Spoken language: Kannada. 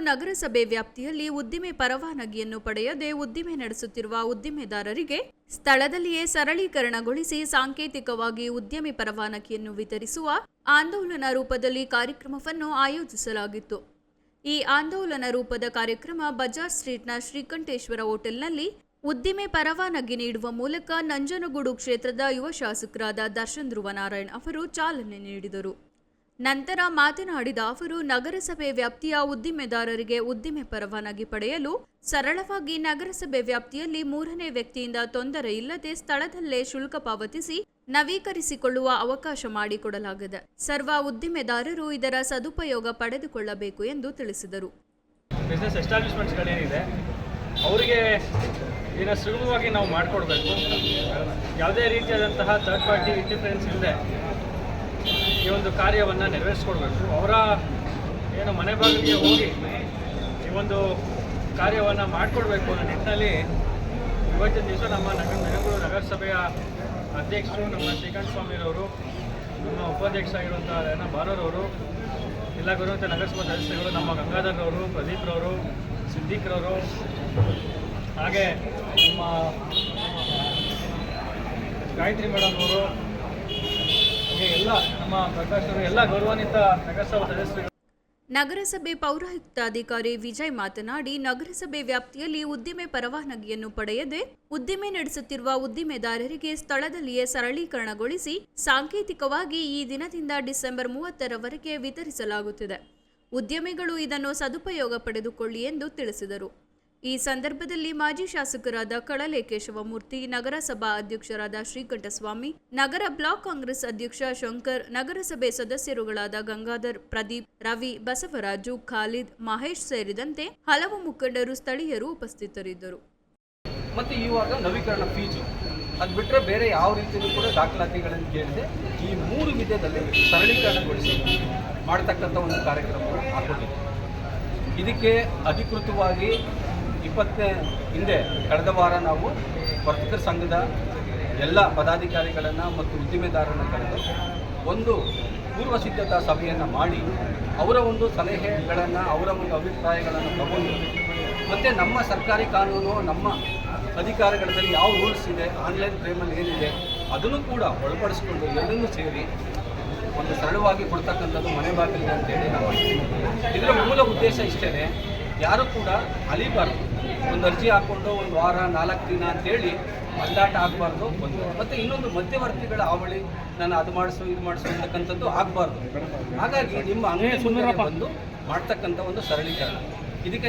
ನಗರಸಭೆ ವ್ಯಾಪ್ತಿಯಲ್ಲಿ ಉದ್ದಿಮೆ ಪರವಾನಗಿಯನ್ನು ಪಡೆಯದೆ ಉದ್ದಿಮೆ ನಡೆಸುತ್ತಿರುವ ಉದ್ದಿಮೆದಾರರಿಗೆ ಸ್ಥಳದಲ್ಲಿಯೇ ಸರಳೀಕರಣಗೊಳಿಸಿ ಸಾಂಕೇತಿಕವಾಗಿ ಉದ್ಯಮಿ ಪರವಾನಗಿಯನ್ನು ವಿತರಿಸುವ ಆಂದೋಲನ ರೂಪದಲ್ಲಿ ಕಾರ್ಯಕ್ರಮವನ್ನು ಆಯೋಜಿಸಲಾಗಿತ್ತು. ಈ ಆಂದೋಲನ ರೂಪದ ಕಾರ್ಯಕ್ರಮ ಬಜಾರ್ ಸ್ಟ್ರೀಟ್ನ ಶ್ರೀಕಂಠೇಶ್ವರ ಹೋಟೆಲ್ನಲ್ಲಿ ಉದ್ದಿಮೆ ಪರವಾನಗಿ ನೀಡುವ ಮೂಲಕ ನಂಜನಗೂಡು ಕ್ಷೇತ್ರದ ಯುವ ಶಾಸಕರಾದ ದರ್ಶನ್ ಧ್ರುವನಾರಾಯಣ್ ಅವರು ಚಾಲನೆ ನೀಡಿದರು. ನಂತರ ಮಾತನಾಡಿದ ಅವರು, ನಗರಸಭೆ ವ್ಯಾಪ್ತಿಯ ಉದ್ದಿಮೆದಾರರಿಗೆ ಉದ್ದಿಮೆ ಪರವಾನಗಿ ಪಡೆಯಲು ಸರಳವಾಗಿ ನಗರಸಭೆ ವ್ಯಾಪ್ತಿಯಲ್ಲಿ ಮೂರನೇ ವ್ಯಕ್ತಿಯಿಂದ ತೊಂದರೆ ಇಲ್ಲದೆ ಸ್ಥಳದಲ್ಲೇ ಶುಲ್ಕ ಪಾವತಿಸಿ ನವೀಕರಿಸಿಕೊಳ್ಳುವ ಅವಕಾಶ ಮಾಡಿಕೊಡಲಾಗಿದೆ. ಸರ್ವ ಉದ್ದಿಮೆದಾರರು ಇದರ ಸದುಪಯೋಗ ಪಡೆದುಕೊಳ್ಳಬೇಕು ಎಂದು ತಿಳಿಸಿದರು. ಅವರಿಗೆ ಇದನ್ನು ಸುಲಭವಾಗಿ ನಾವು ಮಾಡಿಕೊಡ್ಬೇಕು. ಯಾವುದೇ ರೀತಿಯಾದಂತಹ ಥರ್ಡ್ ಪಾರ್ಟಿ ಇಂಟರ್ಫರೆನ್ಸ್ ಇಲ್ಲದೆ ಈ ಒಂದು ಕಾರ್ಯವನ್ನು ನೆರವೇರಿಸ್ಕೊಡ್ಬೇಕು. ಅವರ ಏನು ಮನೆ ಬಾಗಿಲಿಗೆ ಹೋಗಿ ಈ ಒಂದು ಕಾರ್ಯವನ್ನು ಮಾಡಿಕೊಡ್ಬೇಕು ಅನ್ನೋ ನಿಟ್ಟಿನಲ್ಲಿ ಇವತ್ತಿನ ದಿವಸ ನಮ್ಮ ನಗರ ನೆನಗೂರು ನಗರಸಭೆಯ ಅಧ್ಯಕ್ಷರು ನಮ್ಮ ಶ್ರೀಕಾಂತ್ ಸ್ವಾಮಿರವರು ನಮ್ಮ ಉಪಾಧ್ಯಕ್ಷರಾಗಿರುವಂಥ ಏನ ಬಾನೂರವರು ಎಲ್ಲ ಗುರುವಂಥ ನಗರಸಭಾ ಸದಸ್ಯರು ನಮ್ಮ ಗಂಗಾಧರ್ರವರು, ಪ್ರದೀಪ್ರವರು, ಸಿದ್ದೀಕ್ರವರು, ಹಾಗೆ ನಮ್ಮ ಗಾಯತ್ರಿ ಮೇಡಮ್ ಅವರು ನಮ್ಮ ನಗರಸಭೆ ಪೌರಾಯುಕ್ತಾಧಿಕಾರಿ ವಿಜಯ್ ಮಾತನಾಡಿ, ನಗರಸಭೆ ವ್ಯಾಪ್ತಿಯಲ್ಲಿ ಉದ್ದಿಮೆ ಪರವಾನಗಿಯನ್ನು ಪಡೆಯದೆ, ಉದ್ದಿಮೆ ನಡೆಸುತ್ತಿರುವ ಉದ್ದಿಮೆದಾರರಿಗೆ ಸ್ಥಳದಲ್ಲಿಯೇ ಸರಳೀಕರಣಗೊಳಿಸಿ, ಸಾಂಕೇತಿಕವಾಗಿ ಈ ದಿನದಿಂದ ಡಿಸೆಂಬರ್ ಮೂವತ್ತರವರೆಗೆ ವಿತರಿಸಲಾಗುತ್ತಿದೆ. ಉದ್ಯಮಿಗಳು ಇದನ್ನು ಸದುಪಯೋಗ ಪಡೆದುಕೊಳ್ಳಿ ಎಂದು ತಿಳಿಸಿದರು. ಈ ಸಂದರ್ಭದಲ್ಲಿ ಮಾಜಿ ಶಾಸಕರಾದ ಕಳಲೆ ಕೇಶವಮೂರ್ತಿ ನಗರಸಭಾ ಅಧ್ಯಕ್ಷರಾದ ಶ್ರೀಕಂಠಸ್ವಾಮಿ, ನಗರ ಬ್ಲಾಕ್ ಕಾಂಗ್ರೆಸ್ ಅಧ್ಯಕ್ಷ ಶಂಕರ್, ನಗರಸಭೆ ಸದಸ್ಯರುಗಳಾದ ಗಂಗಾಧರ್, ಪ್ರದೀಪ್, ರವಿ, ಬಸವರಾಜು, ಖಾಲಿದ್, ಮಹೇಶ್ ಸೇರಿದಂತೆ ಹಲವು ಮುಖಂಡರು ಸ್ಥಳೀಯರು ಉಪಸ್ಥಿತರಿದ್ದರು. ಮತ್ತು ಇವಾಗ ನವೀಕರಣ ಫೀಸು ಅದು ಬಿಟ್ಟರೆ ಬೇರೆ ಯಾವ ರೀತಿಯೂ ಕೂಡ ದಾಖಲಾತಿಗಳನ್ನು ಕೇಳಿದೆ ಈ ಮೂರು ವಿಧದಲ್ಲಿ ಸರಳೀಕರಣಗೊಳಿಸಿ ಮಾಡ್ತಕ್ಕಂಥ ಒಂದು ಕಾರ್ಯಕ್ರಮವನ್ನು ಹಾಕೊಂಡಿದೆ ಇದಕ್ಕೆ ಅಧಿಕೃತವಾಗಿ ಇಪ್ಪತ್ತನೇ ಹಿಂದೆ ಕಳೆದ ವಾರ ನಾವು ವರ್ತಕರ ಸಂಘದ ಎಲ್ಲ ಪದಾಧಿಕಾರಿಗಳನ್ನು ಮತ್ತು ಉದ್ದಿಮೆದಾರರನ್ನು ಕರೆದು ಒಂದು ಪೂರ್ವ ಸಿದ್ಧತಾ ಸಭೆಯನ್ನು ಮಾಡಿ ಅವರ ಒಂದು ಸಲಹೆಗಳನ್ನು, ಅವರ ಒಂದು ಅಭಿಪ್ರಾಯಗಳನ್ನು ತಗೊಂಡು ಮತ್ತು ನಮ್ಮ ಸರ್ಕಾರಿ ಕಾನೂನು, ನಮ್ಮ ಅಧಿಕಾರಗಳಲ್ಲಿ ಯಾವ ರೂಲ್ಸ್ ಇದೆ, ಆನ್ಲೈನ್ ಫ್ರೇಮಲ್ಲಿ ಏನಿದೆ ಅದನ್ನು ಕೂಡ ಒಳಪಡಿಸ್ಕೊಂಡು ಎಲ್ಲರೂ ಸೇರಿ ಒಂದು ಸರಳವಾಗಿ ಕೊಡ್ತಕ್ಕಂಥದ್ದು ಮನೆ ಬಾಗಿಲಿದೆ ಅಂತೇಳಿ ನಾವು ಇದರ ಮೂಲ ಉದ್ದೇಶ ಇಷ್ಟೇ ಯಾರು ಕೂಡ ಅಲಿಬಾರ್ದು. ಒಂದು ಅರ್ಜಿ ಹಾಕ್ಕೊಂಡು ಒಂದು ವಾರ ನಾಲ್ಕು ದಿನ ಅಂತೇಳಿ ಅಲ್ಲಾಟ ಆಗಬಾರ್ದು ಒಂದು. ಮತ್ತು ಇನ್ನೊಂದು ಮಧ್ಯವರ್ತಿಗಳ ಹಾವಳಿ ನಾನು ಅದು ಮಾಡಿಸು ಇದು ಮಾಡಿಸು ಅಂತಕ್ಕಂಥದ್ದು ಆಗಬಾರ್ದು. ಹಾಗಾಗಿ ನಿಮ್ಮ ಅಂಗಡಿ ಸುಮ್ಮನೆ ಬಂದು ಮಾಡ್ತಕ್ಕಂಥ ಒಂದು ಸರಳೀಕರಣ.